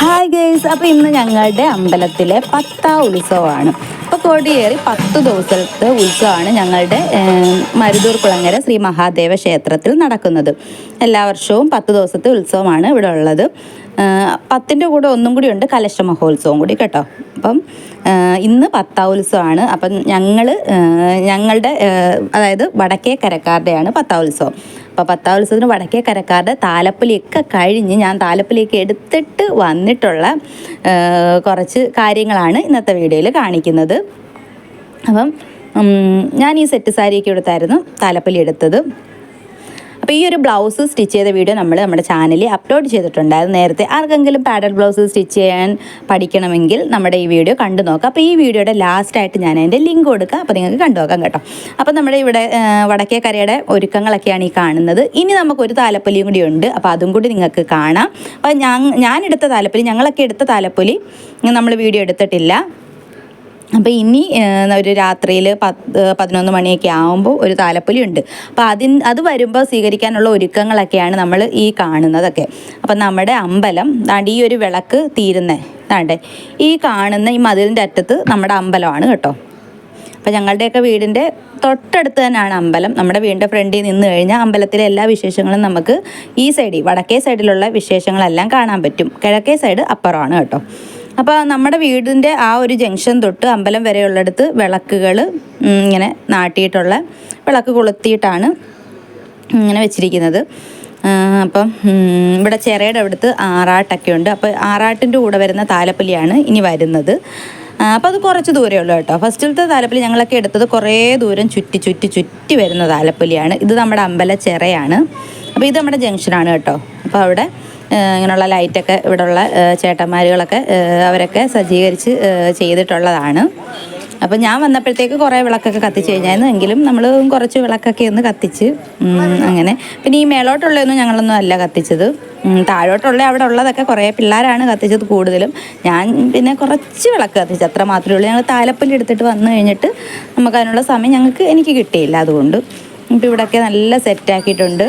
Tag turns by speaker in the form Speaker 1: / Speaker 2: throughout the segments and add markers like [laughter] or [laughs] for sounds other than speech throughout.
Speaker 1: Hi girls അപ്പോൾ ഇന്ന് ഞങ്ങളുടെ അമ്പലത്തിലെ പത്താം ഉത്സവമാണ്. അപ്പോൾ കോടിയേറി പത്ത് ദിവസത്തെ ഉത്സവമാണ് ഞങ്ങളുടെ മരുതൂർ കുളങ്ങര ശ്രീ മഹാദേവ ക്ഷേത്രത്തിൽ നടക്കുന്നത്. എല്ലാ വർഷവും പത്ത് ദിവസത്തെ ഉത്സവമാണ് ഇവിടെ ഉള്ളത്. പത്തിന്റെ കൂടെ ഒന്നും കൂടി ഉണ്ട് കലശ മഹോത്സവം കൂടി കേട്ടോ. അപ്പം ഇന്ന് പത്താം ഉത്സവമാണ്. അപ്പം ഞങ്ങൾ ഞങ്ങളുടെ അതായത് വടക്കേ കരക്കാരുടെയാണ് പത്താം ഉത്സവം. അപ്പോൾ പത്താം ഉത്സവത്തിന് വടക്കേ കരക്കാരുടെ താലപ്പലിയൊക്കെ കഴിഞ്ഞ് ഞാൻ താലപ്പൊലിയൊക്കെ എടുത്തിട്ട് വന്നിട്ടുള്ള കുറച്ച് കാര്യങ്ങളാണ് ഇന്നത്തെ വീഡിയോയിൽ കാണിക്കുന്നത്. അപ്പം ഞാൻ ഈ സെറ്റ് സാരിയൊക്കെ എടുത്തായിരുന്നു താലപ്പലി എടുത്തത്. അപ്പോൾ ഈ ഒരു ബ്ലൗസ് സ്റ്റിച്ച് ചെയ്ത വീഡിയോ നമ്മൾ നമ്മുടെ ചാനലിൽ അപ്ലോഡ് ചെയ്തിട്ടുണ്ടായിരുന്നു നേരത്തെ ആർക്കെങ്കിലും പാഡൽ ബ്ലൗസ് സ്റ്റിച്ച് ചെയ്യാൻ പഠിക്കണമെങ്കിൽ നമ്മുടെ ഈ വീഡിയോ കണ്ടു നോക്കാം അപ്പോൾ ഈ വീഡിയോയുടെ ലാസ്റ്റായിട്ട് ഞാൻ അതിന്റെ ലിങ്ക് കൊടുക്കാം. അപ്പോൾ നിങ്ങൾക്ക് കണ്ടു നോക്കാം കേട്ടോ. അപ്പോൾ നമ്മുടെ ഇവിടെ വടക്കേക്കരയുടെ വടക്കേ കരയുടെ ഒരുക്കങ്ങളൊക്കെയാണ് ഈ കാണുന്നത്. ഇനി നമുക്കൊരു താലപ്പൊലിയും കൂടി ഉണ്ട്. അപ്പോൾ അതും കൂടി നിങ്ങൾക്ക് കാണാം. അപ്പോൾ ഞാൻ ഞാനെടുത്ത താലപ്പൊലി ഞങ്ങളൊക്കെ എടുത്ത താലപ്പൊലി നമ്മൾ വീഡിയോ എടുത്തിട്ടില്ല. അപ്പോൾ ഇനി ഒരു രാത്രിയിൽ പത്ത് പതിനൊന്ന് മണിയൊക്കെ ആകുമ്പോൾ ഒരു താലപ്പൊലി ഉണ്ട്. അപ്പോൾ അതിൻ അത് വരുമ്പോൾ സ്വീകരിക്കാനുള്ള ഒരുക്കങ്ങളൊക്കെയാണ് നമ്മൾ ഈ കാണുന്നതൊക്കെ. അപ്പം നമ്മുടെ അമ്പലം ഈ ഒരു വിളക്ക് തീരുന്നേ താണ്ടേ ഈ കാണുന്ന ഈ മതിലിന്റെ അറ്റത്ത് നമ്മുടെ അമ്പലമാണ് കേട്ടോ. അപ്പോൾ ഞങ്ങളുടെയൊക്കെ വീടിന്റെ തൊട്ടടുത്ത് തന്നെയാണ് അമ്പലം. നമ്മുടെ വീടിന്റെ ഫ്രണ്ടിൽ നിന്ന് കഴിഞ്ഞാൽ അമ്പലത്തിലെ എല്ലാ വിശേഷങ്ങളും നമുക്ക് ഈ സൈഡിൽ വടക്കേ സൈഡിലുള്ള വിശേഷങ്ങളെല്ലാം കാണാൻ പറ്റും. കിഴക്കേ സൈഡ് അപ്പുറമാണ് കേട്ടോ. അപ്പോൾ നമ്മുടെ വീടിന്റെ ആ ഒരു ജംഗ്ഷൻ തൊട്ട് അമ്പലം വരെയുള്ളിടത്ത് വിളക്കുകൾ ഇങ്ങനെ നാട്ടിയിട്ടുള്ള വിളക്ക് കൊളുത്തിയിട്ടാണ് ഇങ്ങനെ വെച്ചിരിക്കുന്നത്. അപ്പം ഇവിടെ ചെറയുടെ അടുത്ത് ആറാട്ടൊക്കെ ഉണ്ട്. അപ്പോൾ ആറാട്ടിന്റെ കൂടെ വരുന്ന താലപ്പൊലിയാണ് ഇനി വരുന്നത്. അപ്പോൾ അത് കുറച്ച് ദൂരമേ ഉള്ളൂ കേട്ടോ. ഫസ്റ്റിലത്തെ താലപ്പൊലി ഞങ്ങളൊക്കെ എടുത്തത് കുറേ ദൂരം ചുറ്റി ചുറ്റി ചുറ്റി വരുന്ന താലപ്പൊലിയാണ്. ഇത് നമ്മുടെ അമ്പല ചെറയാണ് അപ്പോൾ ഇത് നമ്മുടെ ജംഗ്ഷനാണ് കേട്ടോ. അപ്പോൾ അവിടെ ഇങ്ങനെയുള്ള ലൈറ്റൊക്കെ ഇവിടെയുള്ള ചേട്ടന്മാരുകളൊക്കെ അവരൊക്കെ സജ്ജീകരിച്ച് ചെയ്തിട്ടുള്ളതാണ്. അപ്പം ഞാൻ വന്നപ്പോഴത്തേക്ക് കുറേ വിളക്കൊക്കെ കത്തിച്ച് കഴിഞ്ഞായിരുന്നു. എങ്കിലും നമ്മൾ കുറച്ച് വിളക്കൊക്കെ ഒന്ന് കത്തിച്ച് അങ്ങനെ. പിന്നെ ഈ മേലോട്ടുള്ളതൊന്നും ഞങ്ങളൊന്നും അല്ല കത്തിച്ചത്. താഴോട്ടുള്ള അവിടെ ഉള്ളതൊക്കെ കുറേ പിള്ളേരാണ് കത്തിച്ചത് കൂടുതലും. ഞാൻ പിന്നെ കുറച്ച് വിളക്ക് കത്തിച്ചു അത്ര മാത്രമേ ഉള്ളൂ. ഞങ്ങൾ താലപ്പൊലി എടുത്തിട്ട് വന്നു കഴിഞ്ഞിട്ട് നമുക്ക് അതിനുള്ള സമയം ഞങ്ങൾക്ക് എനിക്ക് കിട്ടിയില്ല അതുകൊണ്ട്. ഇപ്പം ഇവിടെയൊക്കെ നല്ല സെറ്റാക്കിയിട്ടുണ്ട്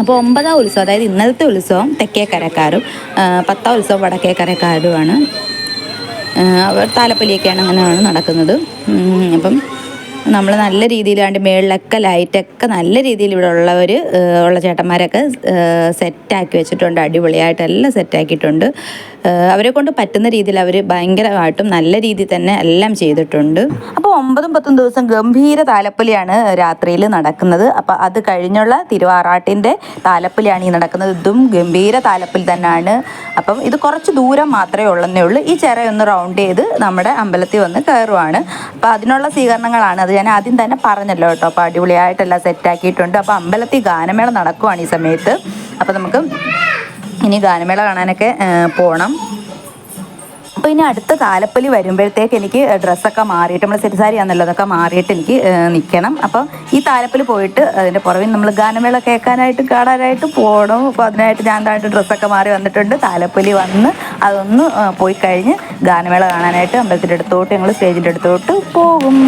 Speaker 1: അപ്പോൾ ഒമ്പതാം ഉത്സവം അതായത് ഇന്നലത്തെ ഉത്സവം തെക്കേക്കരക്കാരും കരക്കാരും പത്താം ഉത്സവം വടക്കേക്കരക്കാരുമാണ്. അവർ താലപ്പൊലിയൊക്കെയാണ് അങ്ങനെയാണ് നടക്കുന്നത്. അപ്പം നമ്മൾ നല്ല രീതിയിൽ കണ്ട് മേളിലൊക്കെ ലൈറ്റൊക്കെ നല്ല രീതിയിൽ ഇവിടെ ഉള്ളവർ ഉള്ള ചേട്ടന്മാരൊക്കെ സെറ്റാക്കി വെച്ചിട്ടുണ്ട് അടിപൊളിയായിട്ട് എല്ലാം സെറ്റാക്കിയിട്ടുണ്ട്. അവരെ കൊണ്ട് പറ്റുന്ന രീതിയിൽ അവർ ഭയങ്കരമായിട്ടും നല്ല രീതിയിൽ തന്നെ എല്ലാം ചെയ്തിട്ടുണ്ട്. അപ്പോൾ ഒമ്പതും പത്തും ദിവസം ഗംഭീര താലപ്പൊലിയാണ് രാത്രിയിൽ നടക്കുന്നത്. അപ്പോൾ അത് കഴിഞ്ഞുള്ള തിരുവാറാട്ടിന്റെ താലപ്പൊലിയാണ് ഈ നടക്കുന്നത്. ഇതും ഗംഭീര താലപ്പൊലി തന്നെയാണ്. അപ്പം ഇത് കുറച്ച് ദൂരം മാത്രമേ ഉള്ളെന്നേ ഉള്ളൂ. ഈ ചിറയൊന്ന് റൗണ്ട് ചെയ്ത് നമ്മുടെ അമ്പലത്തിൽ വന്ന് കയറുവാണ്. അപ്പോൾ അതിനുള്ള സ്വീകരണങ്ങളാണ് അത് ഞാൻ ആദ്യം തന്നെ പറഞ്ഞല്ലോ കേട്ടോ. അപ്പോൾ അടിപൊളിയായിട്ടെല്ലാം സെറ്റാക്കിയിട്ടുണ്ട്. അപ്പോൾ അമ്പലത്തിൽ ഗാനമേള നടക്കുവാണ് ഈ സമയത്ത്. അപ്പോൾ നമുക്ക് ഇനി ഗാനമേള കാണാനൊക്കെ പോകണം അപ്പോൾ ഇനി അടുത്ത താലപ്പൊലി വരുമ്പോഴത്തേക്ക് എനിക്ക് ഡ്രസ്സൊക്കെ മാറിയിട്ട് നമ്മൾ സെറ്റ് സാരി ആണല്ലോ അതൊക്കെ മാറിയിട്ട് എനിക്ക് നിൽക്കണം അപ്പോൾ ഈ താലപ്പലി പോയിട്ട് അതിന്റെ പുറവിൽ നമ്മൾ ഗാനമേള കേൾക്കാനായിട്ട് കാണാനായിട്ട് പോകണം അപ്പോൾ അതിനായിട്ട് ഞാൻ താഴെ ഡ്രസ്സൊക്കെ മാറി വന്നിട്ടുണ്ട്. താലപ്പൊലി വന്ന് അതൊന്ന് പോയി കഴിഞ്ഞ് ഗാനമേള കാണാനായിട്ട് അമ്പലത്തിന്റെ അടുത്തോട്ട് ഞങ്ങൾ സ്റ്റേജിന്റെ അടുത്തോട്ട് പോകും.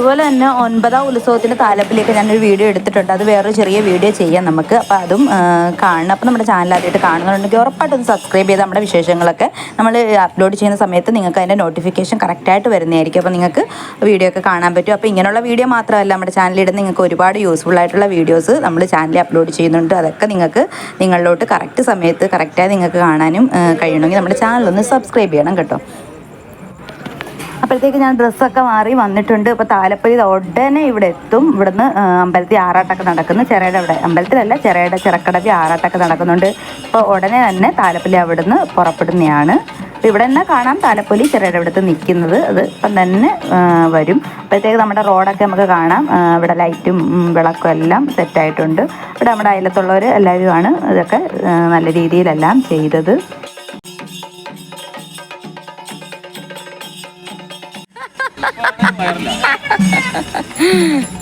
Speaker 1: അതുപോലെ തന്നെ ഒൻപതാം ഉത്സവത്തിന്റെ താലപ്പിലേക്ക് ഞാനൊരു വീഡിയോ എടുത്തിട്ടുണ്ട്. അത് വേറൊരു ചെറിയ വീഡിയോ ചെയ്യാം നമുക്ക്. അപ്പോൾ അതും കാണണം. അപ്പോൾ നമ്മുടെ ചാനൽ ആദ്യമായിട്ട് കാണുന്നുണ്ടെങ്കിൽ ഉറപ്പായിട്ടും സബ്സ്ക്രൈബ് ചെയ്ത് നമ്മുടെ വിശേഷങ്ങളൊക്കെ നമ്മൾ അപ്ലോഡ് ചെയ്യുന്ന സമയത്ത് നിങ്ങൾക്ക് അതിന്റെ നോട്ടിഫിക്കേഷൻ കറക്റ്റായിട്ട് വരുന്നതായിരിക്കും. അപ്പോൾ നിങ്ങൾക്ക് വീഡിയോ ഒക്കെ കാണാൻ പറ്റും. അപ്പോൾ ഇങ്ങനെയുള്ള വീഡിയോ മാത്രമല്ല നമ്മുടെ ചാനലിടുന്ന നിങ്ങൾക്ക് ഒരുപാട് യൂസ്ഫുൾ ആയിട്ടുള്ള വീഡിയോസ് നമ്മൾ ചാനലിൽ അപ്ലോഡ് ചെയ്യുന്നുണ്ട്. അതൊക്കെ നിങ്ങൾക്ക് നിങ്ങളിലോട്ട് കറക്റ്റ് സമയത്ത് കറക്റ്റായി നിങ്ങൾക്ക് കാണാനും കഴിയണമെങ്കിൽ നമ്മുടെ ചാനലൊന്ന് സബ്സ്ക്രൈബ് ചെയ്യണം കേട്ടോ. അപ്പോഴത്തേക്ക് ഞാൻ ഡ്രസ്സൊക്കെ മാറി വന്നിട്ടുണ്ട്. ഇപ്പോൾ താലപ്പൊലി ഉടനെ ഇവിടെ എത്തും. ഇവിടുന്ന് അമ്പലത്തിൽ ആറാട്ടൊക്കെ നടക്കുന്നു. ചെറയുടെ അവിടെ അമ്പലത്തിലല്ല ചെറയുടെ ചിറക്കടവി ആറാട്ടൊക്കെ നടക്കുന്നുണ്ട്. ഇപ്പോൾ ഉടനെ തന്നെ താലപ്പൊലി അവിടുന്ന് പുറപ്പെടുന്നതാണ് അപ്പോൾ ഇവിടെ തന്നെ കാണാം താലപ്പൊലി ചെറയുടെ അവിടുത്തെ നിൽക്കുന്നത്. അത് ഇപ്പം തന്നെ വരും. അപ്പോഴത്തേക്ക് നമ്മുടെ റോഡൊക്കെ നമുക്ക് കാണാം. ഇവിടെ ലൈറ്റും വിളക്കും എല്ലാം സെറ്റായിട്ടുണ്ട്. ഇവിടെ നമ്മുടെ അയലത്തുള്ളവർ എല്ലാവരുമാണ് ഇതൊക്കെ നല്ല രീതിയിലെല്ലാം ചെയ്തത്. Hahaha. [laughs]